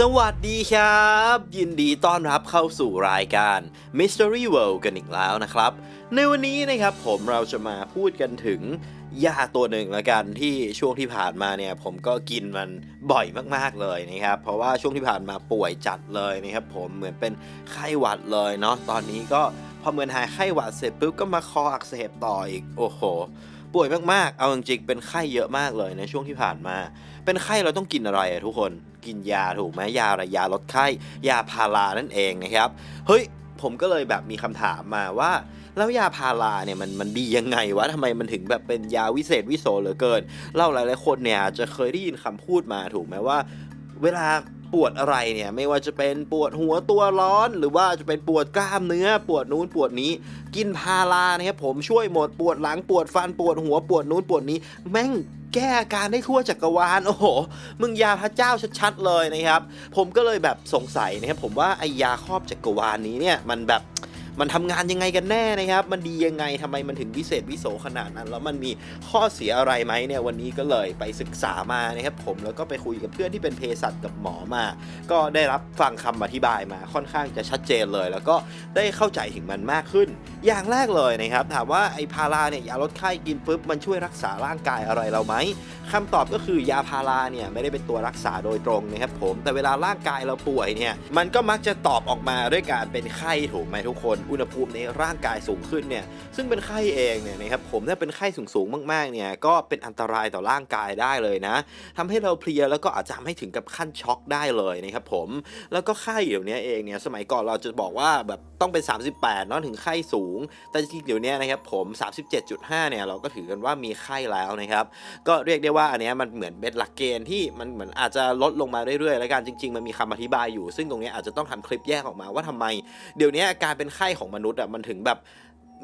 สวัสดีครับ ยินดีต้อนรับเข้าสู่รายการ Mystery World กันอีกแล้วนะครับ ในวันนี้นะครับผมเราจะมาพูดกันถึงยาตัวหนึ่งละกันที่ช่วงที่ผ่านมาเนี่ยผมก็กินมันบ่อยมากๆเลยนะครับ เพราะว่าช่วงที่ผ่านมาป่วยจัดเลยนะครับผมเหมือนเป็นไข้หวัดเลยเนาะตอนนี้ก็พอเหมือนหายไข้หวัดเสร็จปุ๊บก็มาคออักเสบต่ออีกโอ้โห ป่วยมากๆ เอาจริงๆเป็นไข้เยอะมากเลยในช่วงที่ผ่านมา เป็นไข้เราต้องกินอะไรอะทุกคน กินยาถูกไหมยาอะไรยาลดไข้ ยาพารานั่นเองนะครับ เฮ้ย ผมก็เลยแบบมีคำถามมาว่า แล้วยาพาราเนี่ยมันมันดียังไงวะทำไมมันถึงแบบเป็นยาวิเศษวิโสเหลือเกินเราหลายๆคนเนี่ยจจะเคยได้ยินคำพูดมาถูกไหมว่า เวลา ปวดอะไรเนี่ยไม่ว่าจะเป็นปวดหัวตัวร้อน หรือว่าจะเป็นปวดกล้ามเนื้อ ปวดนู้นปวดนี้ กินพารานะครับผมช่วยหมดปวดหลังปวดฟันปวดหัวปวดนู้นปวดนี้ แม่งแก้อาการได้ทั่วจักรวาลโอ้โห มึงยาพระเจ้าชัดๆเลยนะครับ ผมก็เลยแบบสงสัยนะครับผมว่าไอยาครอบจักรวาลนี้เนี่ยมันแบบ มันทำงานยังไงกันแน่นะครับ มันดียังไงทำไมมันถึงวิเศษวิโสขนาดนั้น แล้วมันมีข้อเสียอะไรไหมเนี่ยวันนี้ก็เลยไปศึกษามานะครับผมแล้วก็ไปคุยกับเพื่อนที่เป็นเภสัชกับหมอมา ก็ได้รับฟังคำอธิบายมาค่อนข้างจะชัดเจนเลย แล้วก็ได้เข้าใจถึงมันมากขึ้น อย่างแรกเลยนะครับ ถามว่าไอ้พาราเนี่ยยาลดไข้กินปุ๊บมันช่วยรักษาร่างกายอะไรเราไหมคำตอบก็คือยาพาราเนี่ยไม่ได้เป็นตัวรักษาโดยตรงนะครับผมแต่เวลาร่างกายเราป่วยเนี่ยมันก็มักจะตอบออกมาด้วยการเป็นไข้ถูกไหมทุกคนอุณหภูมิในร่างกายสูงขึ้นเนี่ยซึ่งเป็นไข้เองเนี่ยนะครับผมถ้าเป็นไข้สูงๆมากๆเนี่ยก็เป็นอันตรายต่อร่างกายได้เลยนะทำให้เราเพลียแล้วก็อาจจะทำให้ถึงกับขั้นช็อกได้เลยนะครับผมแล้วก็ไข้เดี๋ยวนี้เองเนี่ยสมัยก่อนเราจะบอกว่าแบบต้องเป็น 38เนาะถึงไข้สูง แต่จริงๆเดี๋ยวนี้นะครับผม 37.5เนี่ยเราก็ถือกันว่ามีไข้แล้วนะครับ ก็เรียกได้ว่าอันเนี้ยมันเหมือนเป็นหลักเกณฑ์ที่มันเหมือนอาจจะลดลงมาเรื่อยๆ แล้วกันจริง ๆ มันมีคำอธิบายอยู่ ซึ่งตรงเนี้อาจจะต้องทำคลิปแยกออกมาว่าทำไม เดี๋ยวนี้การเป็นไข้ของมนุษย์อะมันถึงแบบ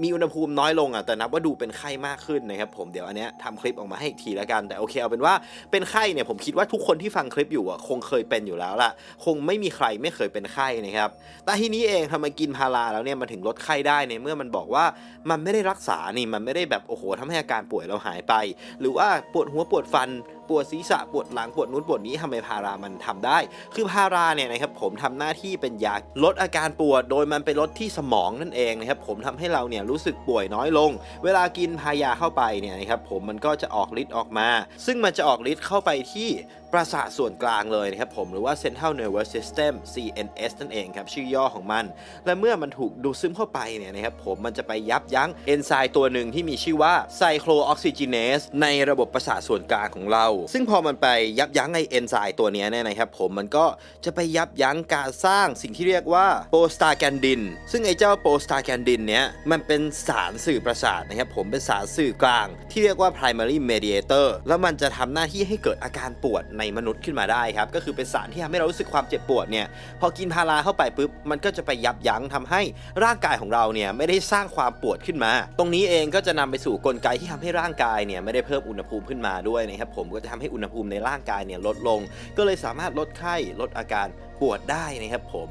มีอุณหภูมิน้อยลงอะแต่นับว่าดูเป็นไข้มากขึ้นนะครับผมเดี๋ยวอันเนี้ยทำคลิปออกมาให้อีกทีแล้วกัน แต่โอเคเอาเป็นว่าเป็นไข้เนี่ยผมคิดว่าทุกคนที่ฟังคลิปอยู่อะคงเคยเป็นอยู่แล้วล่ะ คงไม่มีใครไม่เคยเป็นไข้นะครับแต่ทีนี้เองทำไมกินพาราแล้วเนี่ยมันถึงลดไข้ได้ในเมื่อมันบอกว่ามันไม่ได้รักษานี่มันไม่ได้แบบโอ้โหทำให้อาการป่วยเราหายไป หรือว่าปวดหัวปวดฟันปวดศีรษะปวดหลังปวดนู้นปวดนี้ทำไมพารามันทำได้ คือพาราเนี่ยนะครับผมทำหน้าที่เป็นยาลดอาการปวด โดยมันไปลดที่สมองนั่นเองนะครับผมทำให้เราเนี่ยรู้สึกป่วยน้อยลง เวลากินพายาเข้าไปเนี่ยนะครับผมมันก็จะออกฤทธิ์ออกมา ซึ่งมันจะออกฤทธิ์เข้าไปที่ประสาทส่วนกลางเลยนะครับผมหรือว่า Central Nervous System CNS นั่นเองครับชื่อย่อของมัน และเมื่อมันถูกดูดซึมเข้าไปเนี่ยนะครับผมมันจะไปยับยั้งเอนไซม์ตัวหนึ่งที่มีชื่อว่าไซโคลออกซิจิเนสในระบบประสาทส่วนกลางของเราซึ่งพอมันไปยับยั้งไอเอนไซม์ตัวนี้เนี่ยนะครับผมมันก็จะไปยับยั้งการสร้างสิ่งที่เรียกว่าโปสตาแกนดิน ซึ่งไอเจ้าโปสตาแกนดินเนี้ยมันเป็นสารสื่อประสาทนะครับผมเป็นสารสื่อกลาง ที่เรียกว่า primary mediator แล้วมันจะทำหน้าที่ให้เกิดอาการปวดในมนุษย์ขึ้นมาได้ครับก็คือเป็นสารที่ทำให้เรารู้สึกความเจ็บปวดเนี่ยพอกินพาราเข้าไปปุ๊บมันก็จะไปยับยั้งทำให้ร่างกายของเราเนี่ยไม่ได้สร้างความปวดขึ้นมา ตรงนี้เองก็จะนำไปสู่กลไกที่ทำให้ร่างกายเนี่ยไม่ได้เพิ่มอุณหภูมิขึ้นมาด้วยนะครับผมก็จะทำให้อุณหภูมิในร่างกายเนี่ยลดลง ก็เลยสามารถลดไข้ลดอาการ ปวดได้นะครับผม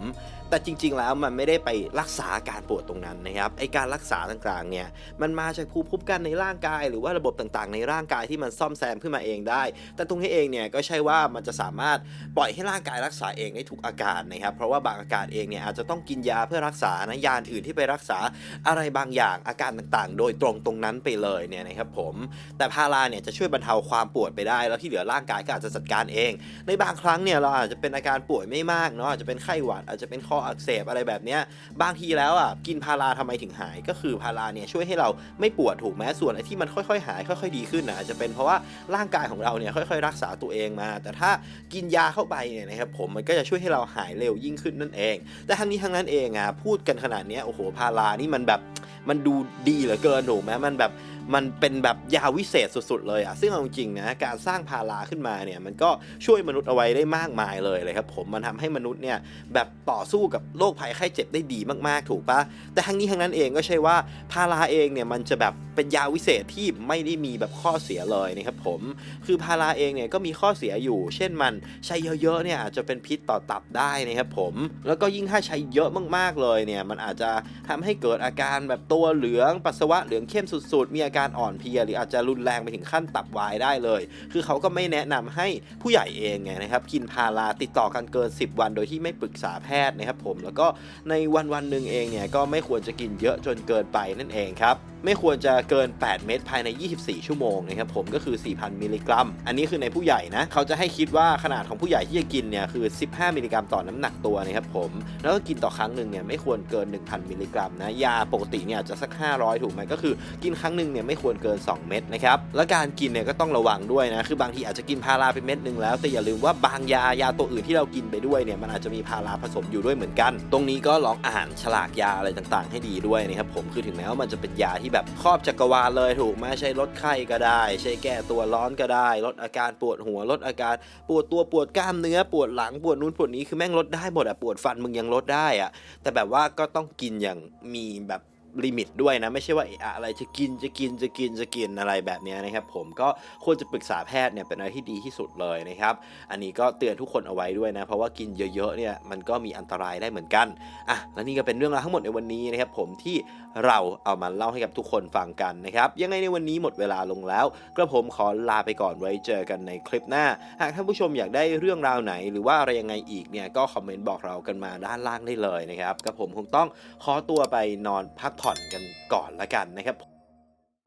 แต่จริง ๆ แล้วมันไม่ได้ไปรักษาอาการปวดตรงนั้นนะครับไอการรักษาต่างๆเนี่ยมันมาจากภูมิคุ้มกันในร่างกาย หรือว่าระบบต่างๆ ในร่างกายที่มันซ่อมแซมขึ้นมาเองได้ แต่ตรงนี้เองเนี่ยก็ใช่ว่ามันจะสามารถปล่อยให้ร่างกายรักษาเองได้ทุกอาการนะครับเพราะว่าบางอาการเองเนี่ยอาจจะต้องกินยาเพื่อรักษานะยาอื่นที่ไปรักษาอะไรบางอย่างอาการต่างๆ โดยตรงตรงนั้นไปเลยเนี่ยนะครับผมแต่พาราเนี่ยจะช่วยบรรเทาความปวดไปได้ แล้วที่เหลือร่างกายก็อาจจะจัดการเอง ในบางครั้งเนี่ยเราอาจจะเป็นอาการป่วยไม่มากเนาะอาจจะเป็นไข้หวัดอาจจะเป็นคออักเสบอะไรแบบเนี้ยบางทีแล้วอะกินพาราทำไมถึงหาย ก็คือพาราเนี่ยช่วยให้เราไม่ปวดถูกไหมส่วนไอ้ที่มันค่อยๆ หายค่อยๆดีขึ้นนะอาจจะเป็นเพราะว่าร่างกายของเราเนี่ยค่อยๆ รักษาตัวเองมา แต่ถ้ากินยาเข้าไปเนี่ยนะครับผมมันก็จะช่วยให้เราหายเร็วยิ่งขึ้นนั่นเอง แต่ทั้งนี้ทั้งนั้นเองอะพูดกันขนาดเนี้ยโอ้โหพารานี่มันแบบมันดูดีเหลือเกินถูกไหมมันแบบมันเป็นแบบยาวิเศษสุด ๆ เลยอะซึ่งเอาจริงนะการสร้างพาราขึ้นมาเนี่ยมันก็ช่วยมนุษย์เอาไว้ได้มากมายเลยเลยครับผมมันทำให้มนุษย์เนี่ยแบบต่อสู้กับโรคภัยไข้เจ็บได้ดีมากๆถูกปะแต่ทั้งนี้ทั้งนั้นเองก็ใช่ว่าพาราเองเนี่ยมันจะแบบเป็นยาวิเศษที่ไม่ได้มีแบบข้อเสียเลยนะครับผมคือพาราเองเนี่ยก็มีข้อเสียอยู่ เช่นมันใช้เยอะๆเนี่ยอาจจะเป็นพิษต่อตับได้นะครับผมแล้วก็ยิ่งถ้าใช้เยอะมากๆเลยเนี่ยมันอาจจะทำให้เกิดอาการแบบตัวเหลืองปัสสาวะเหลืองเข้มสุดๆมีอาอาการอ่อนเพลียหรืออาจจะรุนแรงไปถึงขั้นตับวายได้เลย คือเขาก็ไม่แนะนำให้ผู้ใหญ่เองไงนะครับกินพาราติดต่อกันเกิน 10 วันโดยที่ไม่ปรึกษาแพทย์นะครับผมแล้วก็ในวันวันหนึ่งเองเนี่ยก็ไม่ควรจะกินเยอะจนเกินไปนั่นเองครับ ไม่ควรจะเกิน 8 เม็ดภายใน 24 ชั่วโมงนะครับผมก็คือ 4,000 มิลลิกรัม อันนี้คือในผู้ใหญ่นะ เขาจะให้คิดว่าขนาดของผู้ใหญ่ที่จะกินเนี่ยคือ 15 มิลลิกรัมต่อน้ำหนักตัวนะครับผม แล้วก็กินต่อครั้งหนึ่งเนี่ยไม่ควรเกิน 1,000 มิลลิกรัมนะ ยาปกติเนี่ยจจะสัก 500 ถูกไหมก็คือกินครั้งหนึ่งเนี่ยไม่ควรเกิน 2 เม็ดนะครับ และการกินเนี่ยก็ต้องระวังด้วยนะ คือบางทีอาจจะกินพาราไปเม็ดหนึ่งแล้ว แต่อย่าลืมว่าบางยายาตัวอื่นที่เรากินไปด้วยเนี่ยมันอาจจะมีพาราผสมอยู่ด้วยเหมือนกัน ตรงนี้ก็ลองอ่านฉลากยาอะไรต่างๆ ให้ดีด้วยนะครับผม คือถึงแม้ว่ามันจะเป็นยาที่แบบครอบจักรวาลเลยถูกไหมใช้ลดไข้ก็ได้ ใช้แก้ตัวร้อนก็ได้ ลดอาการปวดหัวลดอาการปวดตัวปวดกล้ามเนื้อ ปวดหลังปวดนู้นปวดนี้คือแม่งลดได้หมดอะปวดฟันมึงยังลดได้อะแต่แบบว่าก็ต้องกินอย่างมีแบบ ลิมิตด้วยนะ ไม่ใช่ว่าอะไรจะกินจะกินจะกินจะกินอะไรแบบนี้นะครับผมก็ควรจะปรึกษาแพทย์เนี่ยเป็นอะไรที่ดีที่สุดเลยนะครับ อันนี้ก็เตือนทุกคนเอาไว้ด้วยนะ เพราะว่ากินเยอะๆเนี่ยมันก็มีอันตรายได้เหมือนกันอะและนี่ก็เป็นเรื่องราวทั้งหมดในวันนี้นะครับผมที่เราเอามาเล่าให้กับทุกคนฟังกันนะครับ ยังไงในวันนี้หมดเวลาลงแล้วกระผมขอลาไปก่อนไว้เจอกันในคลิปหน้า หากท่านผู้ชมอยากได้เรื่องราวไหน หรือว่าอะไรยังไงอีกเนี่ยก็คอมเมนต์บอกเรากันมาด้านล่างได้เลยนะครับกระผมคงต้องขอตัวไปนอนพักผ่อนกันก่อนละกันนะครับ